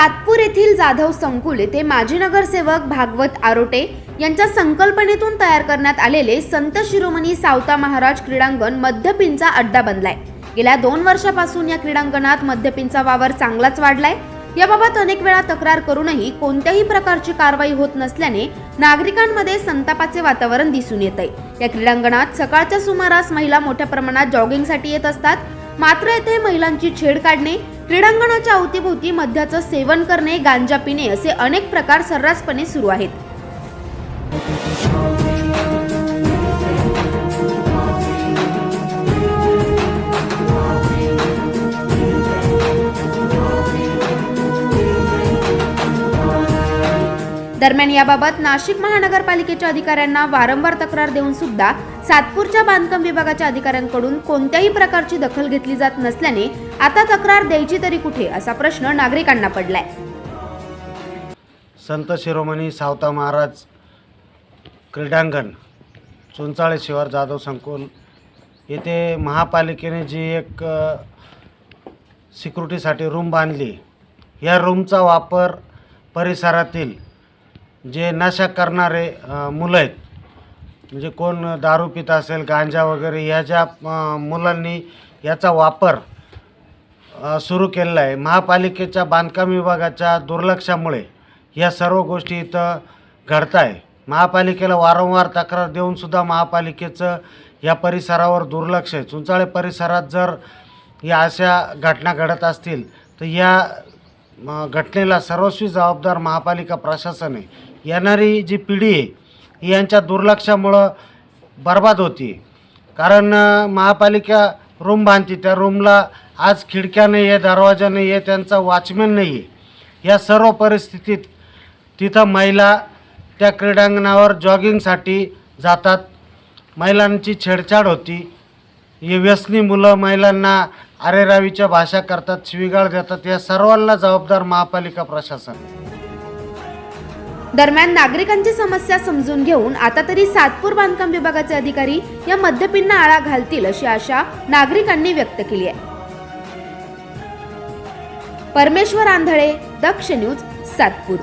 सातपूर येथील जाधव संकुल येथे माजी नगरसेवक भागवत आरोटे यांच्या संकल्पनेतून तयार करण्यात आलेले संत शिरोमणी सावता महाराज क्रीडांगण मद्यपींचा अड्डा बनलाय. गेल्या दोन वर्षापासून या क्रीडांगणात मद्यपींचा वावर चांगलाच वाढलाय. याबाबत अनेक वेळा तक्रार करूनही कोणत्याही प्रकारची कारवाई होत नसल्याने नागरिकांमध्ये संतापाचे वातावरण दिसून येत आहे या क्रीडांगणात सकाळच्या सुमारास महिला मोठ्या प्रमाणात जॉगिंगसाठी येत असतात. मात्र येथे महिलांची छेड काढणे क्रीडांगणाच्या अवतीभोवती मद्याचं सेवन करणे गांजा पिणे असे अनेक प्रकार सर्रासपणे सुरू आहेत. दरम्यान याबाबत नाशिक महानगरपालिकेच्या अधिकाऱ्यांना वारंवार तक्रार देऊन सुद्धा सातपूरच्या बांधकाम विभागाच्या अधिकाऱ्यांकडून कोणत्याही प्रकारची दखल घेतली जात नसल्याने आता तक्रार द्यायची तरी कुठे असा प्रश्न नागरिकांना पडलाय. संत शिरोमणी सावता महाराज क्रीडांगण चुंचाळे शिवार जाधव संकुल येथे महापालिकेने जी एक सिक्युरिटीसाठी रूम बांधली या रूमचा वापर परिसरातील जे नशा करणारे मुलं आहेत म्हणजे कोण दारू पित असेल गांजा वगैरे ह्याच्या मुलांनी याचा वापर सुरू केलेला आहे. महापालिकेच्या बांधकाम विभागाच्या दुर्लक्षामुळे या सर्व गोष्टी इथं घडत आहे. महापालिकेला वारंवार तक्रार देऊनसुद्धा महापालिकेचं या परिसरावर दुर्लक्ष आहे. चुंचाळे परिसरात जर या अशा घटना घडत असतील तर या घटनेला सर्वस्वी जबाबदार महापालिका प्रशासन आहे. येणारी जी पिढी आहे ही यांच्या दुर्लक्षामुळं बर्बाद होती. कारण महापालिका रूम बांधते. त्या रूमला आज खिडक्या नाही आहे दरवाजा नाही आहे त्यांचा वॉचमॅन नाही आहे या सर्व परिस्थितीत तिथं महिला त्या क्रीडांगणावर जॉगिंगसाठी जातात. महिलांची छेडछाड होती. हे व्यसनी मुलं महिलांना अरेरावीच्या भाषा करतात शिवीगाळ देतात. या सर्वांना जबाबदार महापालिका प्रशासन. दरम्यान नागरिकांची समस्या समजून घेऊन आता तरी सातपूर बांधकाम विभागाचे अधिकारी या मद्यपींना आळा घालतील अशी आशा नागरिकांनी व्यक्त केली आहे. परमेश्वर आंधळे दक्ष न्यूज सातपूर.